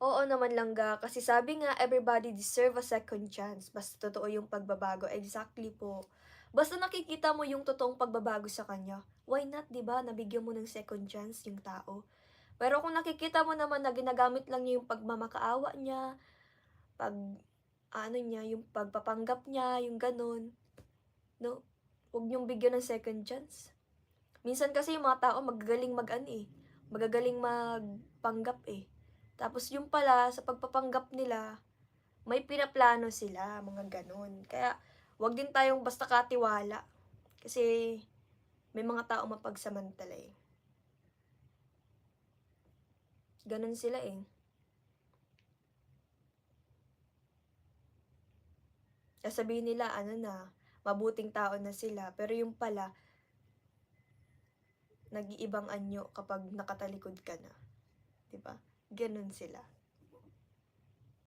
Oo naman langga, kasi sabi nga everybody deserve a second chance, basta totoo yung pagbabago. Exactly po. Basta nakikita mo yung totoong pagbabago sa kanya, why not, 'di ba? Nabigyan mo ng second chance yung tao. Pero kung nakikita mo naman na ginagamit lang niya yung pagmamakaawa niya, pag ano niya, yung pagpapanggap niya, yung gano'n, no? Huwag niyong bigyan ng second chance. Minsan kasi yung mga tao magagaling mag-ano eh, magagaling magpanggap eh. Tapos yung pala, sa pagpapanggap nila, may pinaplano sila, mga ganun. Kaya, wag din tayong basta katiwala. Kasi, may mga tao mapagsamantala eh. Ganun sila eh. Sasabihin nila, ano na, mabuting tao na sila. Pero yung pala, nag-iibang anyo kapag nakatalikod ka na. 'Di ba? Ganun sila.